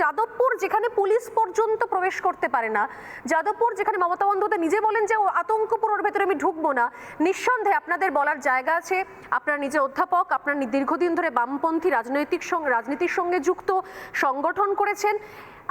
যাদবপুর যেখানে পুলিশ পর্যন্ত প্রবেশ করতে পারে না, যাদবপুর যেখানে মমতা বন্দ্যোপাধ্যায় নিজে বলেন যে ও আতঙ্কপুরের ভেতরে আমি ঢুকবো না, নিঃসন্দেহে আপনাদের বলার জায়গা আছে। আপনার নিজে অধ্যাপক, আপনার দীর্ঘদিন ধরে বামপন্থী রাজনৈতিক রাজনীতির সঙ্গে যুক্ত, সংগঠন করেছেন।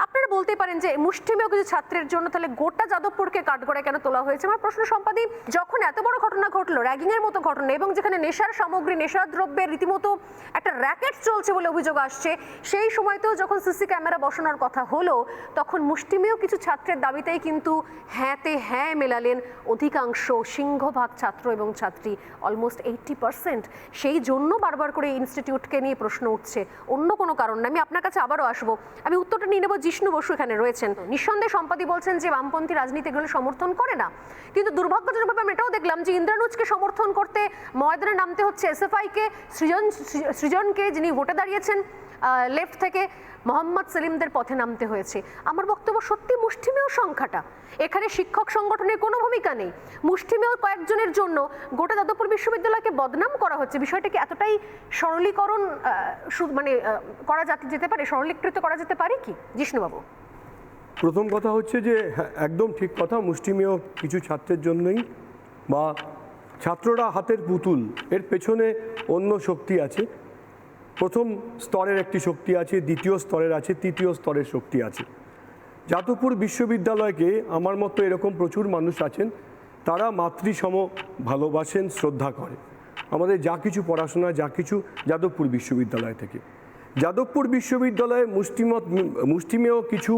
আপনারা বলতে পারেন যে মুষ্টিমেয় কিছু ছাত্রের জন্য তাহলে গোটা যাদবপুরকে কাঠগড়ায় কেন তোলা হয়েছে? আমার প্রশ্ন, সম্পাদী, যখন এত বড় ঘটনা ঘটলো র্যাগিং এর মতো ঘটনা এবং যেখানে নেশার সামগ্রী নেশার দ্রব্যের রীতিমতো একটা র্যাকেট চলছে বলে অভিযোগ আসছে, সেই সময়তেও যখন সিসি ক্যামেরা বসানোর কথা হলো, তখন মুষ্টিমেয় কিছু ছাত্রের দাবিতেই কিন্তু হ্যাঁতে হ্যাঁ মেলালেন অধিকাংশ সিংহভাগ ছাত্র এবং ছাত্রী অলমোস্ট এইটটি পার্সেন্ট সেই জন্য বারবার করে ইনস্টিটিউটকে নিয়ে প্রশ্ন উঠছে। অন্য কোনো কারণ না। আমি আপনার কাছে আবারও আসব। আমি উত্তরটা নিয়ে নেব জিষ্ণু বসু এখানে রয়েছেন। নিঃসন্দেহে সম্পাদী বলছেন যে বামপন্থী রাজনীতি এগুলো সমর্থন করে না। কিন্তু দুর্ভাগ্যজনকভাবে আমি এটাও দেখলাম যে ইন্দ্রানুজকে সমর্থন করতে ময়দানে নামতে হচ্ছে এসএফআই কে সৃজন সৃজনকে যিনি ভোটে দাঁড়িয়েছেন লেফট থেকে মোহাম্মদ সেলিমদের পথে নামতে হয়েছে। আমার বক্তব্য সত্যি মুষ্টিমেয় সংখ্যাটা? এখানে শিক্ষক সংগঠনের কোনো ভূমিকা নেই। মুষ্টিমেয় কয়েকজনের জন্য গোটা যাদবপুর বিশ্ববিদ্যালয়কে বদনাম করা হচ্ছে। বিষয়টাকে এতটাই সরলীকরণ মানে করা যেতে পারে সরলীকৃত করা যেতে পারে কি? জিষ্ণুবাবু। প্রথম কথা হচ্ছে যে হ্যাঁ, একদম ঠিক কথা মুষ্টিমেয় কিছু ছাত্রের জন্যই বা ছাত্ররা হাতের পুতুল। এর পেছনে অন্য শক্তি আছে। প্রথম স্তরের একটি শক্তি আছে, দ্বিতীয় স্তরের আছে, তৃতীয় স্তরের শক্তি আছে। যাদবপুর বিশ্ববিদ্যালয়কে আমার মতো এরকম প্রচুর মানুষ আছেন, তারা মাতৃসম ভালোবাসেন, শ্রদ্ধা করে। আমাদের যা কিছু পড়াশোনা, যা কিছু যাদবপুর বিশ্ববিদ্যালয় থেকে। যাদবপুর বিশ্ববিদ্যালয়ে মুষ্টিমত, মুষ্টিমেয় কিছু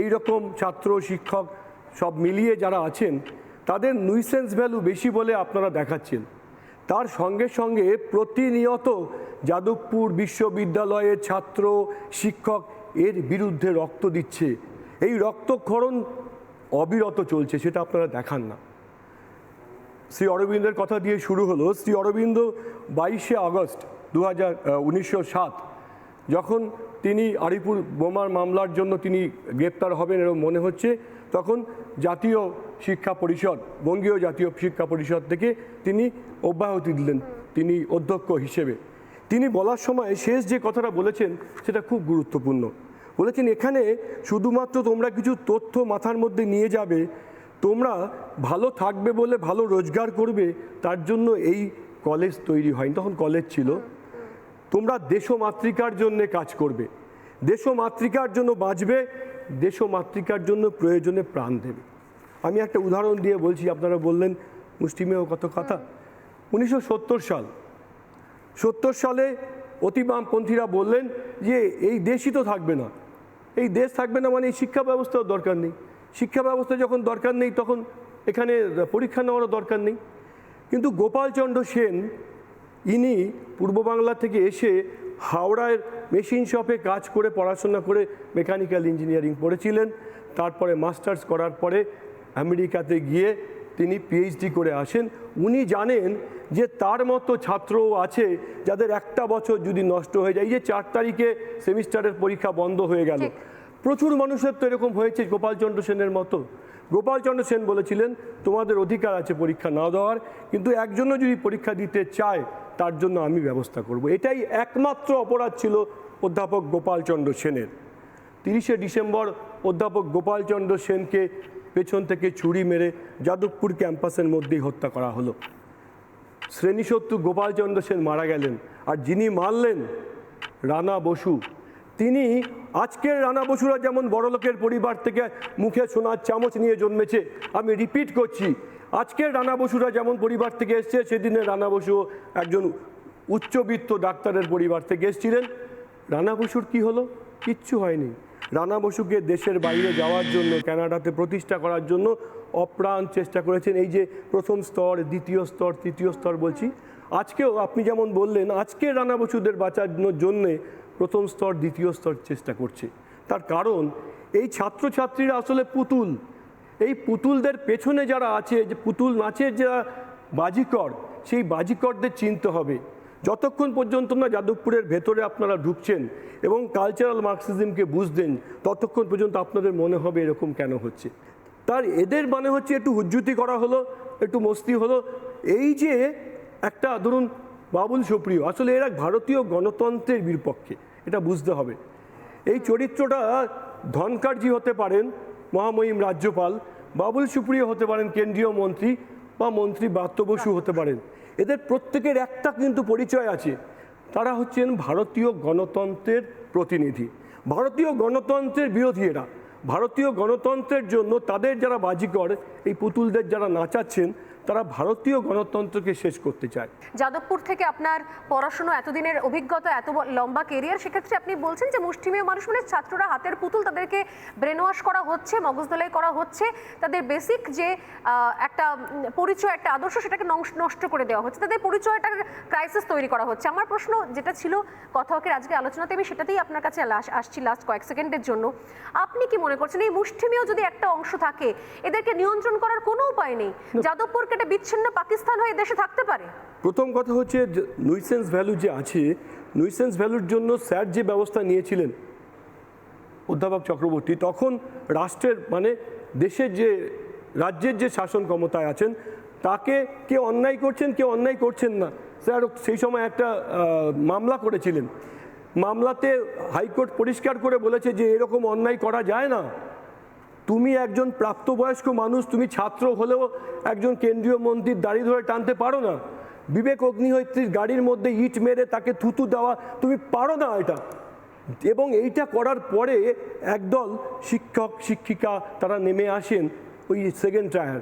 এই রকম ছাত্র, শিক্ষক সব মিলিয়ে যারা আছেন, তাদের নুইসেন্স ভ্যালু বেশি বলে আপনারা দেখাচ্ছেন। তার সঙ্গে সঙ্গে প্রতিনিয়ত যাদবপুর বিশ্ববিদ্যালয়ের ছাত্র শিক্ষক এর বিরুদ্ধে রক্ত দিচ্ছে। এই রক্তক্ষরণ অবিরত চলছে, সেটা আপনারা দেখান না। শ্রী অরবিন্দের কথা দিয়ে শুরু হলো, শ্রী অরবিন্দ বাইশে আগস্ট দু হাজার যখন তিনি আরিপুর বোমার মামলার জন্য তিনি গ্রেপ্তার হবেন এরকম মনে হচ্ছে, তখন জাতীয় শিক্ষা পরিষদ, বঙ্গীয় জাতীয় শিক্ষা পরিষদ থেকে তিনি অব্যাহতি দিলেন, তিনি অধ্যক্ষ হিসেবে। তিনি বলার সময় শেষ যে কথাটা বলেছেন, সেটা খুব গুরুত্বপূর্ণ। বলেছেন, এখানে শুধুমাত্র তোমরা কিছু তথ্য মাথার মধ্যে নিয়ে যাবে, তোমরা ভালো থাকবে বলে ভালো রোজগার করবে, তার জন্য এই কলেজ তৈরি হয়নি। তখন কলেজ ছিল। তোমরা দেশমাতৃকার জন্য কাজ করবে। দেশমাতৃকার জন্য বাঁচবে, দেশমাতৃকার জন্য প্রয়োজনে প্রাণ দেবে। আমি একটা উদাহরণ দিয়ে বলছি, আপনারা বললেন মুষ্টিমেয় কত কথা? উনিশশো সত্তর সাল। সত্তর সালে অতি বামপন্থীরা বললেন যে এই দেশই তো থাকবে না। এই দেশ থাকবে না মানে এই শিক্ষা ব্যবস্থাও দরকার নেই। শিক্ষা ব্যবস্থা যখন দরকার নেই, তখন এখানে পরীক্ষা নেওয়ারও দরকার নেই। কিন্তু গোপালচন্দ্র সেন, ইনি পূর্ব বাংলা থেকে এসে হাওড়ার মেশিন শপে কাজ করে, পড়াশোনা করে মেকানিক্যাল ইঞ্জিনিয়ারিং পড়েছিলেন। তারপরে মাস্টার্স করার পরে আমেরিকাতে গিয়ে তিনি পিএইচডি করে আসেন। উনি জানেন যে তার মতো ছাত্রও আছে যাদের একটা বছর যদি নষ্ট হয়ে যায়। এই যে চার তারিখে সেমিস্টারের পরীক্ষা বন্ধ হয়ে গেল। প্রচুর মানুষের তো এরকম হয়েছে গোপালচন্দ্র সেনের মতো। গোপালচন্দ্র সেন বলেছিলেন তোমাদের অধিকার আছে পরীক্ষা না দেওয়ার কিন্তু একজনও যদি পরীক্ষা দিতে চায় তার জন্য আমি ব্যবস্থা করব। এটাই একমাত্র অপরাধ ছিল অধ্যাপক গোপালচন্দ্র সেনের। তিরিশে ডিসেম্বর অধ্যাপক গোপালচন্দ্র সেনকে পেছন থেকে ছুরি মেরে যাদবপুর ক্যাম্পাসের মধ্যেই হত্যা করা হলো। শ্রেণীশত্রু গোপালচন্দ্র সেন মারা গেলেন আর যিনি মারলেন, রানা বসু, তিনি আজকের রানা বসুরা যেমন বড়লোকের পরিবার থেকে মুখে সোনার চামচ নিয়ে জন্মেছে, আমি রিপিট করছি, আজকের রানা বসুরা যেমন পরিবার থেকে এসছে, সেদিনে রানা বসু একজন উচ্চবিত্ত ডাক্তারের পরিবার থেকে এসেছিলেন। রানা বসুর কি হলো? কিচ্ছু হয়নি। রানা বসুকে দেশের বাইরে যাওয়ার জন্য, কানাডাতে প্রতিষ্ঠা করার জন্য অপ্রাণ চেষ্টা করেছেন। এই যে প্রথম স্তর, দ্বিতীয় স্তর, তৃতীয় স্তর বলছি। আজকেও আপনি যেমন বললেন, আজকে রানা বসুদের বাঁচানোর জন্যে প্রথম স্তর, দ্বিতীয় স্তর চেষ্টা করছে। তার কারণ, এই ছাত্রছাত্রীরা আসলে পুতুল। এই পুতুলদের পেছনে যারা আছে, যে পুতুল নাচের যারা বাজিকর, সেই বাজিকরদের চিনতে হবে। যতক্ষণ পর্যন্ত না যাদবপুরের ভেতরে আপনারা ঢুকছেন এবং কালচারাল মার্কসিজমকে বুঝতেন, ততক্ষণ পর্যন্ত আপনাদের মনে হবে এরকম কেন হচ্ছে। তার এদের মানে হচ্ছে একটু হুজ্জুতি করা হলো, একটু মস্তি হলো। এই যে একটা ধরুন বাবুল সুপ্রিয়, আসলে এরা ভারতীয় গণতন্ত্রের বিপক্ষে, এটা বুঝতে হবে। এই চরিত্রটা ধনকারজি হতে পারেন, মহামহিম রাজ্যপাল, বাবুল সুপ্রিয় হতে পারেন কেন্দ্রীয় মন্ত্রী বা মন্ত্রী ব্রাত্য বসু হতে পারেন। এদের প্রত্যেকের একটা কিন্তু পরিচয় আছে। তারা হচ্ছেন ভারতীয় গণতন্ত্রের প্রতিনিধি। ভারতীয় গণতন্ত্রের বিরোধী এরা। ভারতীয় গণতন্ত্রের জন্য তাদের যারা বাজিকর, এই পুতুলদের যারা নাচাচ্ছেন তারা ভারতীয় গণতন্ত্রকে শেষ করতে চায়। যাদবপুর থেকে আপনার পড়াশোনা এতদিনের অভিজ্ঞতা এত লম্বা কেরিয়ার সেক্ষেত্রে আপনি বলছেন যে মুষ্টিমেয় মানুষ মানে ছাত্ররা হাতের পুতুল তাদেরকে ব্রেন ওয়াশ করা হচ্ছে মগজদলাই করা হচ্ছে তাদের বেসিক যে একটা পরিচয় একটা আদর্শ সেটাকে নষ্ট করে দেওয়া হচ্ছে। তাদের পরিচয়টার ক্রাইসিস তৈরি করা হচ্ছে। আমার প্রশ্ন যেটা ছিল কথাকে আজকে আলোচনাতে আমি সেটাতেই আপনার কাছে আসছি লাস্ট কয়েক সেকেন্ডের জন্য। আপনি কি মনে করছেন এই মুষ্টিমেয় যদি একটা অংশ থাকে এদেরকে নিয়ন্ত্রণ করার কোনো উপায় নেই? যাদবপুরকে একটা বিচ্ছিন্ন পাকিস্তান হয়ে দেশে থাকতে পারে। প্রথম কথা হচ্ছে নুইসেন্স ভ্যালু যে আছে নুইসেন্স ভ্যালুর জন্য স্যার যে ব্যবস্থা নিয়েছিলেন অধ্যাপক চক্রবর্তী, তখন রাষ্ট্রের মানে দেশের যে, রাজ্যের যে শাসন ক্ষমতায় আছেন, তাকে কে অন্যায় করছেন, কে অন্যায় করছেন না। স্যার সেই সময় একটা মামলা করেছিলেন। মামলাতে হাইকোর্ট পরিষ্কার করে বলেছে যে এরকম অন্যায় করা যায় না। তুমি একজন প্রাপ্তবয়স্ক মানুষ তুমি ছাত্র হলেও একজন কেন্দ্রীয় মন্ত্রীর দাড়ি ধরে টানতে পারো না। বিবেক অগ্নিহোত্রীর গাড়ির মধ্যে ইট মেরে তাকে থুতু দেওয়া তুমি পারো না এটা। এবং এইটা করার পরে একদল শিক্ষক শিক্ষিকা তারা নেমে আসেন ওই সেকেন্ড ট্রায়ার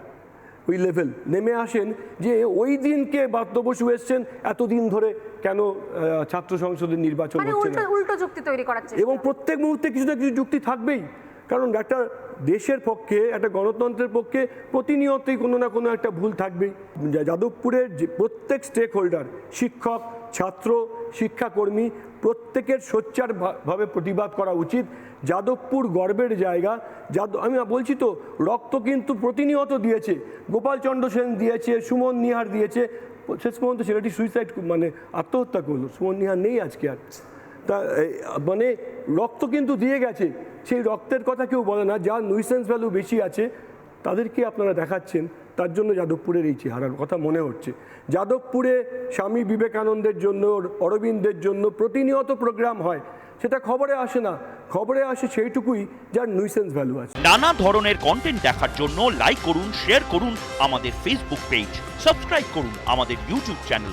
ওই লেভেল নেমে আসেন যে ওই দিনকে বাদ্য বসু এসছেন এতদিন ধরে কেন ছাত্র সংসদের নির্বাচন মানে হচ্ছে না। উল্টো যুক্তি তৈরি করার চেষ্টা। এবং প্রত্যেক মুহূর্তে কিছু না কিছু যুক্তি থাকবেই। কারণ একটা দেশের পক্ষে, একটা গণতন্ত্রের পক্ষে প্রতিনিয়তই কোনো না কোনো একটা ভুল থাকবেই। যাদবপুরের যে প্রত্যেক স্টেক হোল্ডার শিক্ষক, ছাত্র, শিক্ষাকর্মী, প্রত্যেকের সোচ্চার ভাবে প্রতিবাদ করা উচিত। যাদবপুর গর্বের জায়গা। যাদ, আমি বলছি তো, রক্ত কিন্তু প্রতিনিয়ত দিয়েছে। গোপালচন্দ্র সেন দিয়েছে, সুমন নিহার দিয়েছে। শেষ পর্যন্ত ছেলেটি সুইসাইড মানে আত্মহত্যা করল। সুমন নিহার নেই আজকে আর। তা মানে রক্ত কিন্তু দিয়ে গেছে। সেই রক্তের কথা কেউ বলে না, যার নুইসেন্স ভ্যালু বেশি আছে, তাদেরকে আপনারা দেখাচ্ছেন। তার জন্য যাদবপুরের এই চেহারার কথা মনে হচ্ছে। যাদবপুরে স্বামী বিবেকানন্দের জন্য, অরবিন্দের জন্য প্রতিনিয়ত প্রোগ্রাম হয়। সেটা খবরে আসে না। খবরে আসে সেইটুকুই যার নুইসেন্স ভ্যালু আছে। নানা ধরনের কন্টেন্ট দেখার জন্য লাইক করুন শেয়ার করুন আমাদের ফেসবুক পেজ সাবস্ক্রাইব করুন আমাদের ইউটিউব চ্যানেল